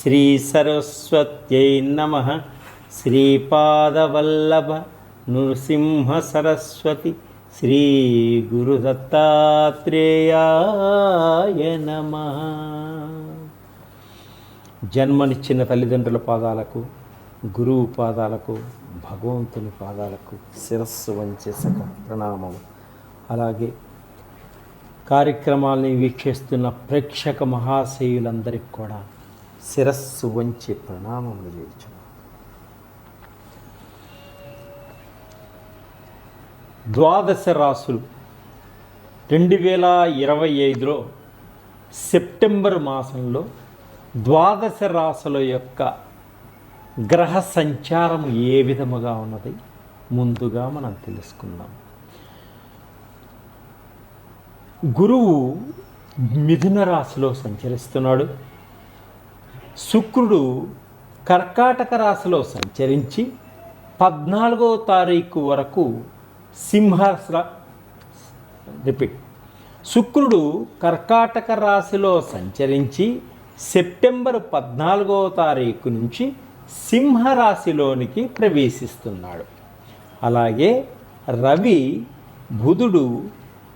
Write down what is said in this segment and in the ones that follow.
శ్రీ నమ. సరస్వత్యై నమ శ్రీపాదవల్లభ నృసింహ సరస్వతి శ్రీ గురుదత్తాత్రేయాయ నమ. జన్మనిచ్చిన తల్లిదండ్రుల పాదాలకు గురువు పాదాలకు భగవంతుని పాదాలకు శిరస్సు వంచేసక ప్రణామం ప్రణామము. అలాగే కార్యక్రమాల్ని వీక్షిస్తున్న ప్రేక్షక మహాశయులందరికీ కూడా శిరస్సు వంచి ప్రణామములు చేయొచ్చు ద్వాదశ రాసులు రెండు వేల ఇరవై ఐదులో సెప్టెంబర్ మాసంలో ద్వాదశ రాసుల యొక్క గ్రహ సంచారం ఏ విధముగా ఉన్నది? ముందుగా మనం తెలుసుకుందాం. గురువు మిథున రాశిలో సంచరిస్తున్నాడు. శుక్రుడు కర్కాటక రాశిలో సంచరించి పద్నాలుగో తారీఖు వరకు సింహ రిపీట్. శుక్రుడు కర్కాటక రాశిలో సంచరించి సెప్టెంబర్ పద్నాలుగో తారీఖు నుంచి సింహరాశిలోనికి ప్రవేశిస్తున్నాడు. అలాగే రవి బుధుడు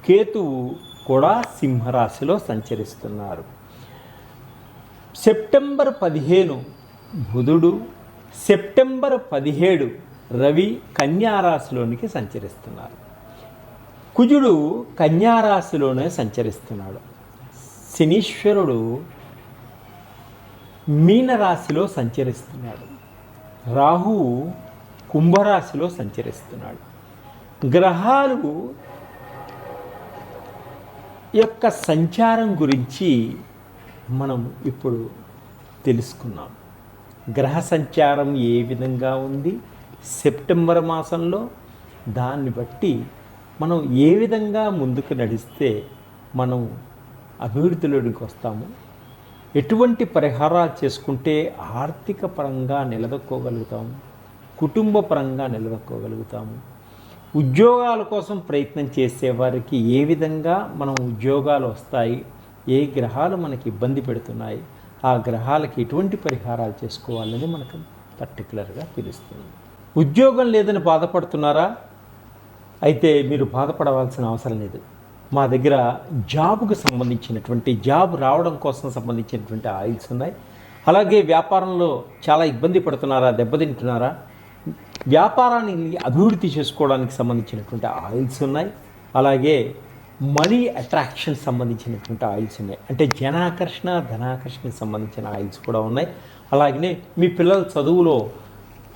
కేతువు కూడా సింహరాశిలో సంచరిస్తున్నారు. సెప్టెంబర్ పదిహేను బుధుడు సెప్టెంబర్ పదిహేడు రవి కన్యారాశిలోనికి సంచరిస్తున్నారు కుజుడు కన్యారాశిలోనే సంచరిస్తున్నాడు. శనీశ్వరుడు మీనరాశిలో సంచరిస్తున్నాడు. రాహువు కుంభరాశిలో సంచరిస్తున్నాడు. గ్రహాలు యొక్క సంచారం గురించి మనం ఇప్పుడు తెలుసుకున్నాం. గ్రహ సంచారం ఏ విధంగా ఉంది? సెప్టెంబర్ మాసంలో దాన్ని బట్టి మనం ఏ విధంగా ముందుకు నడిస్తే మనం అభివృద్ధిలోనికి వస్తాము? ఎటువంటి పరిహారాలు చేసుకుంటే ఆర్థిక పరంగా నిలదొక్కోగలుగుతాము కుటుంబ పరంగా నిలదొక్కోగలుగుతాము? ఉద్యోగాల కోసం ప్రయత్నం చేసేవారికి ఏ విధంగా మనం ఉద్యోగాలు వస్తాయి? ఏ గ్రహాలు మనకి ఇబ్బంది పెడుతున్నాయి ఆ గ్రహాలకి ఎటువంటి పరిహారాలు చేసుకోవాలనేది మనకు పర్టికులర్గా తెలుస్తుంది. ఉద్యోగం లేదని బాధపడుతున్నారా? అయితే మీరు బాధపడవలసిన అవసరం లేదు. మా దగ్గర జాబ్కు సంబంధించినటువంటి జాబ్ రావడం కోసం సంబంధించినటువంటి ఆయిల్స్ ఉన్నాయి. అలాగే వ్యాపారంలో చాలా ఇబ్బంది పడుతున్నారా దెబ్బతింటున్నారా? వ్యాపారాన్ని అభివృద్ధి చేసుకోవడానికి సంబంధించినటువంటి ఆయిల్స్ ఉన్నాయి. అలాగే మనీ అట్రాక్షన్ సంబంధించినటువంటి ఆయిల్స్ ఉన్నాయి. అంటే జనాకర్షణ ధనాకర్షణకి సంబంధించిన ఆయిల్స్ కూడా ఉన్నాయి. అలాగనే మీ పిల్లల చదువులో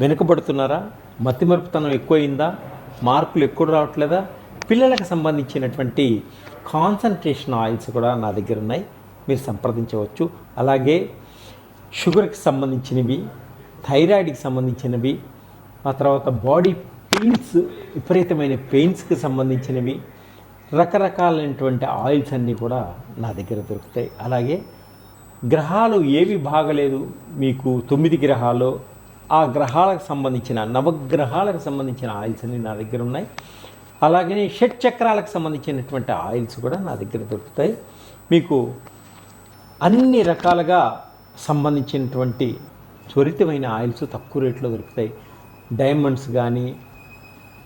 వెనుకబడుతున్నారా? మతిమరుపుతనం ఎక్కువైందా? మార్కులు ఎక్కువ రావట్లేదా? పిల్లలకు సంబంధించినటువంటి కాన్సన్ట్రేషన్ ఆయిల్స్ కూడా నా దగ్గర ఉన్నాయి. మీరు సంప్రదించవచ్చు. అలాగే షుగర్కి సంబంధించినవి థైరాయిడ్కి సంబంధించినవి ఆ తర్వాత బాడీ పెయిన్స్ విపరీతమైన పెయిన్స్కి సంబంధించినవి రకరకాలైనటువంటి ఆయిల్స్ అన్నీ కూడా నా దగ్గర దొరుకుతాయి. అలాగే గ్రహాలు ఏవి బాగలేదు మీకు తొమ్మిది గ్రహాలు ఆ గ్రహాలకు సంబంధించిన నవగ్రహాలకు సంబంధించిన ఆయిల్స్ అన్నీ నా దగ్గర ఉన్నాయి. అలాగే షట్ చక్రాలకు సంబంధించినటువంటి ఆయిల్స్ కూడా నా దగ్గర దొరుకుతాయి. మీకు అన్ని రకాలుగా సంబంధించినటువంటి త్వరితమైన ఆయిల్స్ తక్కువ రేట్లో దొరుకుతాయి. డైమండ్స్ కానీ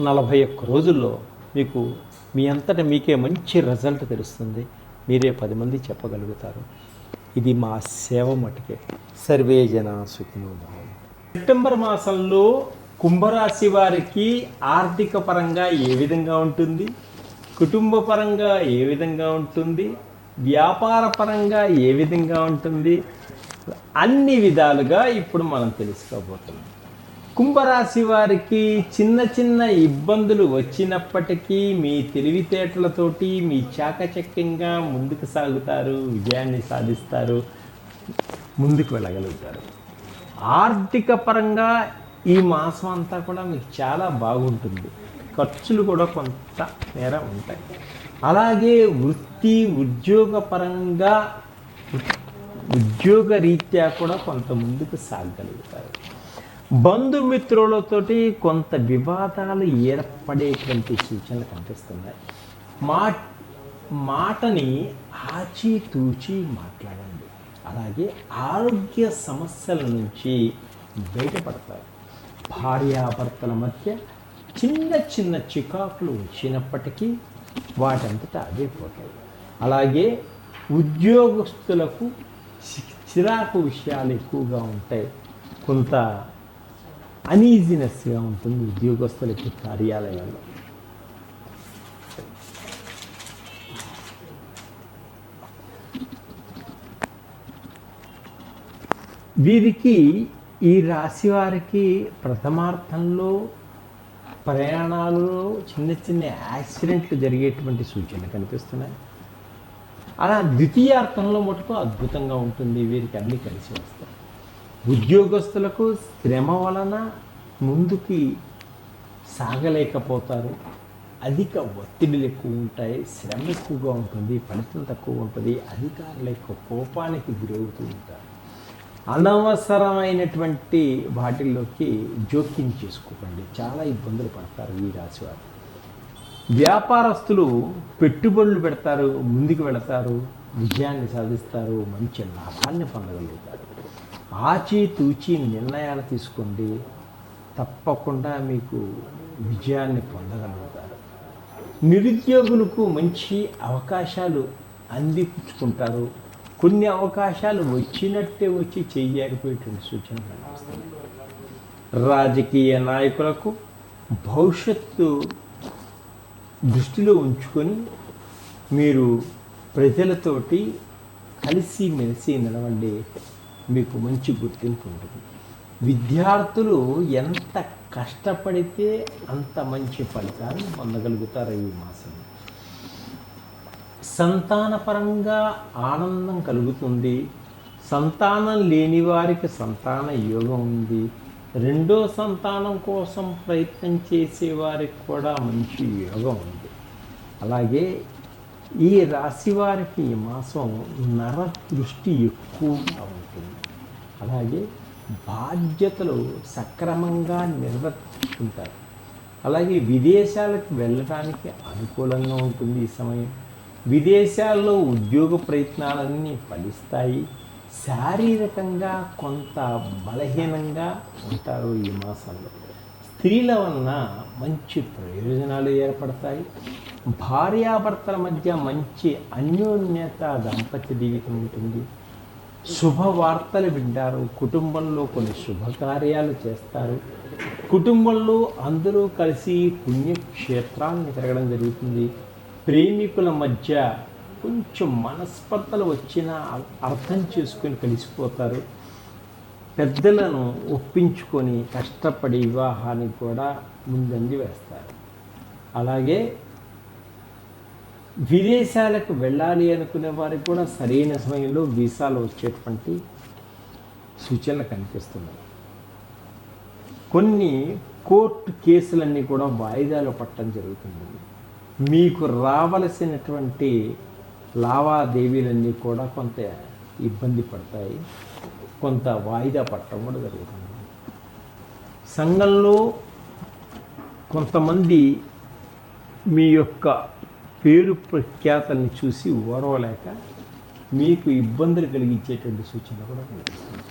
నలభై ఒక్క రోజుల్లో మీకు మీ అంతటా మీకే మంచి రిజల్ట్ తెలుస్తుంది. మీరే పది మంది చెప్పగలుగుతారు. ఇది మా సేవ మటుకే. సర్వే జన సెప్టెంబర్ మాసంలో కుంభరాశి వారికి ఆర్థిక పరంగా ఏ విధంగా ఉంటుంది? కుటుంబ పరంగా ఏ విధంగా ఉంటుంది? వ్యాపార పరంగా ఏ విధంగా ఉంటుంది? అన్ని విధాలుగా ఇప్పుడు మనం తెలుసుకోబోతున్నాం. కుంభరాశి వారికి చిన్న చిన్న ఇబ్బందులు వచ్చినప్పటికీ మీ తెలివితేటలతోటి మీ చాకచక్యంగా ముందుకు సాగుతారు విజయాన్ని సాధిస్తారు ముందుకు వెళ్ళగలుగుతారు. ఆర్థిక పరంగా ఈ మాసం అంతా కూడా మీకు చాలా బాగుంటుంది. ఖర్చులు కూడా కొంత మేర ఉంటాయి. అలాగే వృత్తి ఉద్యోగ పరంగా ఉద్యోగ రీత్యా కూడా కొంత ముందుకు సాగగలుగుతారు బంధుమిత్రులతోటి కొంత వివాదాలు ఏర్పడేటువంటి సూచనలు కనిపిస్తున్నాయి. మా మాటని ఆచితూచి మాట్లాడండి. అలాగే ఆరోగ్య సమస్యల నుంచి బయటపడతారు. భార్యాభర్తల మధ్య చిన్న చిన్న చికాకులు వచ్చినప్పటికీ వాటంతటా అవే పోతాయి. అలాగే ఉద్యోగస్తులకు చిరాకు విషయాలు ఎక్కువగా ఉంటాయి. కొంత అనీజినెస్గా ఉంటుంది ఉద్యోగస్తులకి కార్యాలయంలో వీరికి ఈ రాశి వారికి ప్రథమార్థంలో ప్రయాణాలలో చిన్న చిన్న యాక్సిడెంట్లు జరిగేటువంటి సూచనలు కనిపిస్తున్నాయి. అలా ద్వితీయార్థంలో మటుకు అద్భుతంగా ఉంటుంది వీరికి అన్నీ కలిసి వస్తాయి. ఉద్యోగస్తులకు శ్రమ వలన ముందుకి సాగలేకపోతారు. అధిక ఒత్తిడిలు ఎక్కువ ఉంటాయి శ్రమ ఎక్కువగా ఉంటుంది ఫలితం తక్కువ ఉంటుంది అధికారుల యొక్క కోపానికి గురవుతూ ఉంటారు. అనవసరమైనటువంటి వాటిల్లోకి జోక్యం చేసుకోకండి. చాలా ఇబ్బందులు పడతారు ఈ రాశివారు వ్యాపారస్తులు పెట్టుబడులు పెడతారు ముందుకు వెళతారు విజయాన్ని సాధిస్తారు మంచి లాభాన్ని పొందగలుగుతారు. ఆచితూచి నిర్ణయాలు తీసుకోండి తప్పకుండా మీకు విజయాన్ని పొందగలుగుతారు. నిరుద్యోగులకు మంచి అవకాశాలు అందిపుచ్చుకుంటారు కొన్ని అవకాశాలు వచ్చినట్టే వచ్చి చేయారిపోయేటువంటి సూచనలు రాజకీయ నాయకులకు భవిష్యత్తు దృష్టిలో ఉంచుకొని మీరు ప్రజలతోటి కలిసి మెలిసి నిలవండి. మీకు మంచి గుర్తింపు ఉంటుంది. విద్యార్థులు ఎంత కష్టపడితే అంత మంచి ఫలితాన్ని పొందగలుగుతారు ఈ మాసం. సంతానపరంగా ఆనందం కలుగుతుంది. సంతానం లేని వారికి సంతాన యోగం ఉంది. రెండో సంతానం కోసం ప్రయత్నం చేసే వారికి కూడా మంచి యోగం ఉంది. అలాగే ఈ రాశి వారికి ఈ మాసం నర దృష్టి ఎక్కువగా ఉంటుంది అలాగే బాధ్యతలు సక్రమంగా నిర్వర్తించుకుంటారు. అలాగే విదేశాలకు వెళ్ళడానికి అనుకూలంగా ఉంటుంది ఈ సమయం. విదేశాల్లో ఉద్యోగ ప్రయత్నాలన్నీ ఫలిస్తాయి. శారీరకంగా కొంత బలహీనంగా ఉంటారు ఈ మాసంలో. స్త్రీల వలన మంచి ప్రయోజనాలు ఏర్పడతాయి. భార్యాభర్తల మధ్య మంచి అన్యోన్యత దాంపత్య జీవితం ఉంటుంది. శుభవార్తలు వింటారు. కుటుంబంలో కొన్ని శుభకార్యాలు చేస్తారు. కుటుంబంలో అందరూ కలిసి పుణ్యక్షేత్రాన్ని తిరగడం జరుగుతుంది. ప్రేమికుల మధ్య కొంచెం మనస్పర్ధలు వచ్చినా అర్థం చేసుకొని కలిసిపోతారు. పెద్దలను ఒప్పించుకొని కష్టపడి వివాహానికి కూడా ముందంజ వేస్తారు. అలాగే విదేశాలకు వెళ్ళాలి అనుకునే వారికి కూడా సరైన సమయంలో వీసాలు వచ్చేటువంటి సూచనలు కనిపిస్తున్నాయి. కొన్ని కోర్టు కేసులన్నీ కూడా వాయిదాలు పట్టడం జరుగుతుంది. మీకు రావలసినటువంటి లావాదేవీలన్నీ కూడా కొంత ఇబ్బంది పడతాయి. కొంత వాయిదా పట్టడం కూడా జరుగుతుంది. సంఘంలో కొంతమంది మీ యొక్క పేరు ప్రఖ్యాతల్ని చూసి ఓరవలేక మీకు ఇబ్బందులు కలిగించేటువంటి సూచన కూడా కనిపిస్తుంది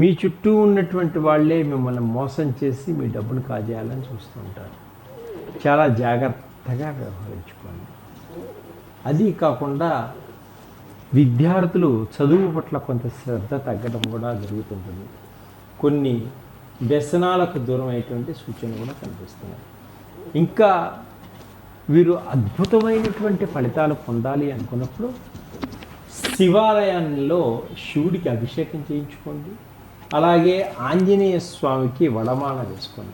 మీ చుట్టూ ఉన్నటువంటి వాళ్ళే మిమ్మల్ని మోసం చేసి మీ డబ్బును కాజేయాలని చూస్తుంటారు చాలా జాగ్రత్తగా వ్యవహరించుకోండి. అది కాకుండా విద్యార్థులు చదువు పట్ల కొంత శ్రద్ధ తగ్గడం కూడా జరుగుతుంటుంది. కొన్ని వ్యసనాలకు దూరం అయ్యేటువంటి సూచనలు కూడా కనిపిస్తున్నాయి. ఇంకా వీరు అద్భుతమైనటువంటి ఫలితాలు పొందాలి అనుకున్నప్పుడు శివాలయంలో శివుడికి అభిషేకం చేయించుకోండి. అలాగే ఆంజనేయ స్వామికి వడమాల వేసుకోండి.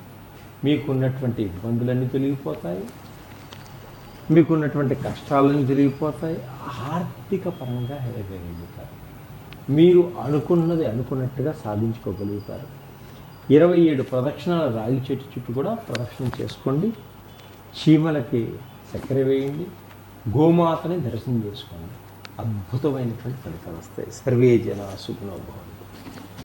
మీకున్నటువంటి ఇబ్బందులన్నీ తొలగిపోతాయి. మీకున్నటువంటి కష్టాలన్నీ తొలగిపోతాయి. ఆర్థిక పరంగా ఎదగలుగుతారు మీరు అనుకున్నది అనుకున్నట్టుగా సాధించుకోగలుగుతారు. ఇరవై ఏడు ప్రదక్షిణాల రాగి చెట్టు చుట్టూ కూడా ప్రదక్షిణ చేసుకోండి. చీమలకి చక్కెర వేయండి గోమాతని దర్శనం చేసుకోండి. అద్భుతమైనటువంటి ఫలితాలు వస్తాయి. సర్వే జన సుఖనోభవం